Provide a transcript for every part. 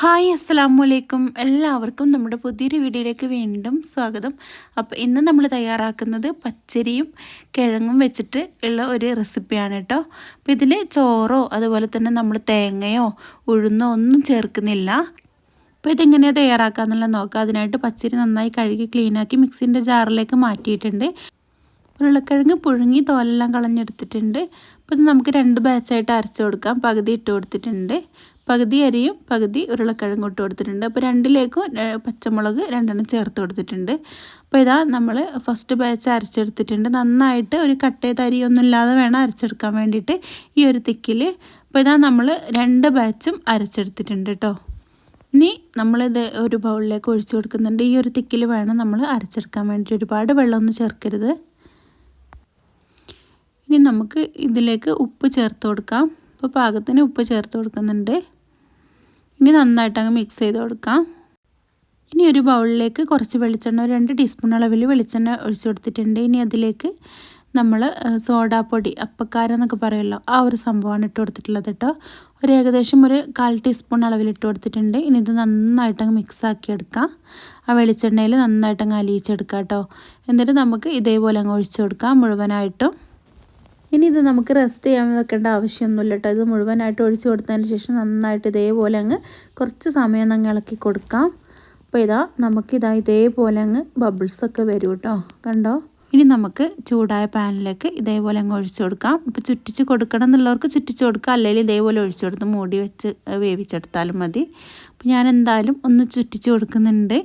Hi അസ്സാം വലൈക്കും എല്ലാവർക്കും നമ്മുടെ പുതിയൊരു വീഡിയോയിലേക്ക് വീണ്ടും സ്വാഗതം. അപ്പോൾ ഇന്ന് നമ്മൾ തയ്യാറാക്കുന്നത് പച്ചരിയും കിഴങ്ങും വെച്ചിട്ട് ഉള്ള ഒരു റെസിപ്പിയാണ് കേട്ടോ. അപ്പോൾ ഇതിൽ ചോറോ അതുപോലെ തന്നെ നമ്മൾ തേങ്ങയോ ഉഴുന്നോ ഒന്നും ചേർക്കുന്നില്ല. അപ്പോൾ ഇതെങ്ങനെയാണ് തയ്യാറാക്കാമെന്നുള്ളത് നോക്കാം. അതിനായിട്ട് പച്ചരി നന്നായി കഴുകി ക്ലീനാക്കി മിക്സിന്റെ ജാറിലേക്ക് മാറ്റിയിട്ടുണ്ട്. ഉരുളക്കിഴങ്ങ് പുഴുങ്ങി തോലെല്ലാം കളഞ്ഞെടുത്തിട്ടുണ്ട്. അപ്പോൾ ഇത് നമുക്ക് രണ്ട് ബാച്ചായിട്ട് അരച്ച് കൊടുക്കാം. പകുതി ഇട്ട് കൊടുത്തിട്ടുണ്ട്. പകുതി അരിയും പകുതി ഉരുളക്കിഴങ്ങും ഇട്ട് കൊടുത്തിട്ടുണ്ട്. അപ്പോൾ രണ്ടിലേക്കും പച്ചമുളക് രണ്ടെണ്ണം ചേർത്ത് കൊടുത്തിട്ടുണ്ട്. അപ്പോൾ ഇതാ നമ്മൾ ഫസ്റ്റ് ബാച്ച് അരച്ചെടുത്തിട്ടുണ്ട്. നന്നായിട്ട് ഒരു കട്ട് തരിയൊന്നും അരിയൊന്നും ഇല്ലാതെ വേണം അരച്ചെടുക്കാൻ വേണ്ടിയിട്ട് ഈ ഒരു തിക്കിൽ. അപ്പോൾ ഇതാ നമ്മൾ രണ്ട് ബാച്ചും അരച്ചെടുത്തിട്ടുണ്ട് കേട്ടോ. ഇനി നമ്മളിത് ഒരു ബൗളിലേക്ക് ഒഴിച്ചു കൊടുക്കുന്നുണ്ട്. ഈ ഒരു തിക്കിൽ വേണം നമ്മൾ അരച്ചെടുക്കാൻ വേണ്ടിയിട്ട്. ഒരുപാട് വെള്ളമൊന്നും ചേർക്കരുത്. ഇനി നമുക്ക് ഇതിലേക്ക് ഉപ്പ് ചേർത്ത് കൊടുക്കാം. അപ്പോൾ പാകത്തിന് ഉപ്പ് ചേർത്ത് കൊടുക്കുന്നുണ്ട്. ഇനി നന്നായിട്ട് അങ്ങ് മിക്സ് ചെയ്ത് കൊടുക്കാം. ഇനി ഒരു ബൗളിലേക്ക് കുറച്ച് വെളിച്ചെണ്ണ ഒരു രണ്ട് ടീസ്പൂൺ അളവിൽ വെളിച്ചെണ്ണ ഒഴിച്ചു കൊടുത്തിട്ടുണ്ട്. ഇനി അതിലേക്ക് നമ്മൾ സോഡാപ്പൊടി അപ്പക്കാരം എന്നൊക്കെ പറയുമല്ലോ ആ ഒരു സംഭവമാണ് ഇട്ട് കൊടുത്തിട്ടുള്ളത് കേട്ടോ. ഒരു ഏകദേശം ഒരു കാൽ ടീസ്പൂൺ അളവിൽ ഇട്ട് കൊടുത്തിട്ടുണ്ട്. ഇനി ഇത് നന്നായിട്ട് അങ്ങ് മിക്സ് ആക്കി എടുക്കാം. ആ വെളിച്ചെണ്ണയിൽ നന്നായിട്ട് അങ്ങ് അലിയിച്ചെടുക്കാം കേട്ടോ. എന്നിട്ട് നമുക്ക് ഇതേപോലെ അങ്ങ് ഒഴിച്ചു കൊടുക്കാം മുഴുവനായിട്ടും. ഇനി ഇത് നമുക്ക് റെസ്റ്റ് ചെയ്യാൻ വെക്കേണ്ട ആവശ്യമൊന്നുമില്ല കേട്ടോ ഇത് മുഴുവനായിട്ട് ഒഴിച്ചു കൊടുത്തതിന് ശേഷം നന്നായിട്ട് ഇതേപോലെ അങ്ങ് കുറച്ച് സമയം അങ്ങ് ഇളക്കി കൊടുക്കാം. അപ്പോൾ ഇതാ നമുക്കിതാ ഇതേപോലെ അങ്ങ് ബബിൾസൊക്കെ വരും കേട്ടോ കണ്ടോ? ഇനി നമുക്ക് ചൂടായ പാനിലേക്ക് ഇതേപോലെ അങ്ങ് ഒഴിച്ചു കൊടുക്കാം. ഇപ്പോൾ ചുറ്റിച്ച് കൊടുക്കണം എന്നുള്ളവർക്ക് ചുറ്റിച്ച് കൊടുക്കാം. അല്ലെങ്കിൽ ഇതേപോലെ ഒഴിച്ചു കൊടുത്ത് മൂടി വെച്ച് വേവിച്ചെടുത്താലും മതി. അപ്പോൾ ഞാൻ എന്തായാലും ഒന്ന് ചുറ്റിച്ച് കൊടുക്കുന്നുണ്ട്.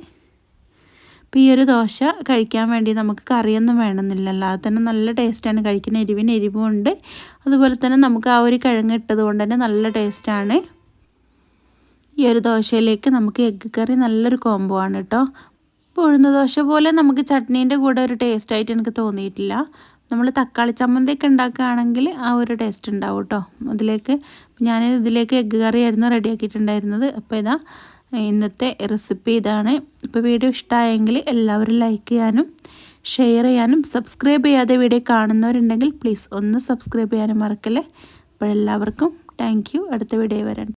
അപ്പോൾ ഈ ഒരു ദോശ കഴിക്കാൻ വേണ്ടി നമുക്ക് കറിയൊന്നും വേണമെന്നില്ല. അല്ലാതെ തന്നെ നല്ല ടേസ്റ്റാണ് കഴിക്കുന്ന എരിവിന് എരിവുമുണ്ട്. അതുപോലെ തന്നെ നമുക്ക് ആ ഒരു കിഴങ്ങ് ഇട്ടത് കൊണ്ട് തന്നെ നല്ല ടേസ്റ്റാണ് ഈ ഒരു ദോശയിലേക്ക് നമുക്ക് എഗ്ഗ് കറി നല്ലൊരു കോംബോ ആണ് കേട്ടോ ഇപ്പോൾ ഉഴുന്ന ദോശ പോലെ നമുക്ക് ചട്നീന്റെ കൂടെ ഒരു ടേസ്റ്റായിട്ട് എനിക്ക് തോന്നിയിട്ടില്ല. നമ്മൾ തക്കാളി ചമ്മന്തിയൊക്കെ ഉണ്ടാക്കുകയാണെങ്കിൽ ആ ഒരു ടേസ്റ്റ് ഉണ്ടാവും കേട്ടോ അതിലേക്ക് ഞാൻ ഇതിലേക്ക് എഗ്ഗ് കറി ആയിരുന്നു റെഡിയാക്കിയിട്ടുണ്ടായിരുന്നത് അപ്പോൾ ഇതാ ഇന്നത്തെ റെസിപ്പി ഇതാണ്. ഇപ്പോൾ വീഡിയോ ഇഷ്ടമായെങ്കിൽ എല്ലാവരും ലൈക്ക് ചെയ്യാനും ഷെയർ ചെയ്യാനും സബ്സ്ക്രൈബ് ചെയ്യാതെ വീഡിയോ കാണുന്നവരുണ്ടെങ്കിൽ പ്ലീസ് ഒന്ന് സബ്സ്ക്രൈബ് ചെയ്യാനും മറക്കല്ലേ. അപ്പോൾ എല്ലാവർക്കും താങ്ക് അടുത്ത വീഡിയോ വരാൻ